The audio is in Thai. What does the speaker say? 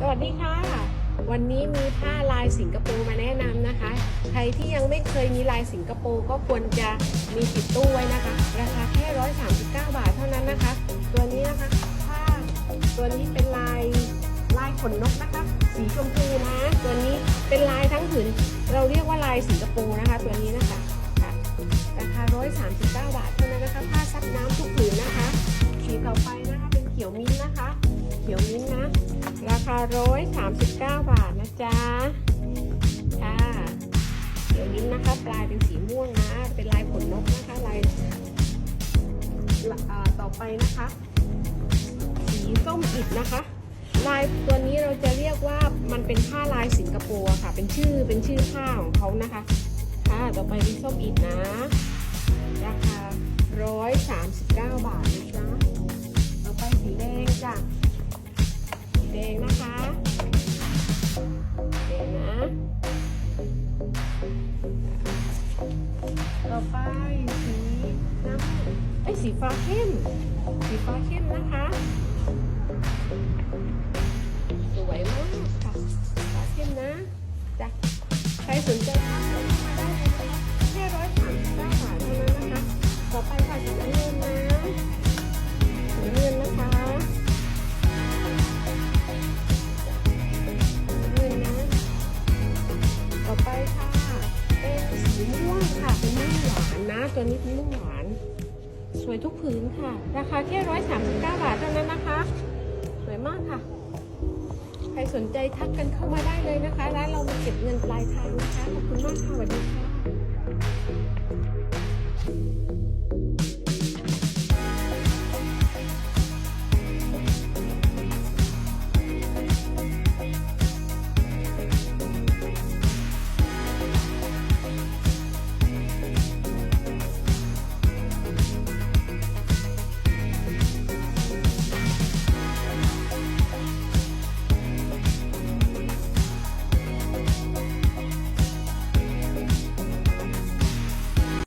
สวัสดีค่ะ วันนี้มีผ้าลายสิงคโปร์มาแนะนำนะคะ ใครที่ยังไม่เคยมีลายสิงคโปร์ก็ควรจะมีติดตู้ไว้นะคะ ราคาแค่ 139 บาทเท่านั้นนะคะ ตัวนี้นะคะผ้าตัวนี้เป็นลายลายขนนกนะคะ สีชมพูนะ ตัวนี้เป็นลายทั้งผืน เราเรียกว่าลายสิงคโปร์นะคะ ตัวนี้นะคะ ราคา139บาทนะจ๊ะ ค่ะเขียวมิ้นท์นะคะ ปลายเป็นสีม่วงนะ เป็นลายขนนกนะคะ ลายต่อไปนะคะ สีส้มอิดนะคะ ลายตัวนี้เราจะเรียกว่ามันเป็นผ้าลายสิงคโปร์ค่ะ เป็นชื่อ เป็นชื่อผ้าของเขานะคะ ค่ะ ต่อไปเป็นส้มอิดนะ ราคา139บาทนะจ๊ะต่อไปสีแดงจ้ะสีแดงนะคะ แดงนะ ต่อไปสีน้ำไอยสีฟ้าเข้ม สีฟ้าเข้มนะคะ สวยมากค่ะสีฟ้าเข้มนะจ้ะใครสนใจทักเข้ามาได้เลยนะคะแค่ร้อยสามสิบเก้าบาทเท่านั้นนะคะ ต่อไปค่ะสีน้ำเงินนะ ตัวนี้เป็นม่วงหวาน สวยทุกผืนค่ะ ราคาแค่ร้อยสามสิบเก้าบาทเท่านั้นนะคะ สวยมากค่ะ ใครสนใจทักกันเข้ามาได้เลยนะคะ ร้านเรามาเก็บเงินปลายทางนะคะ ขอบคุณมากค่ะสวัสดีค่ะ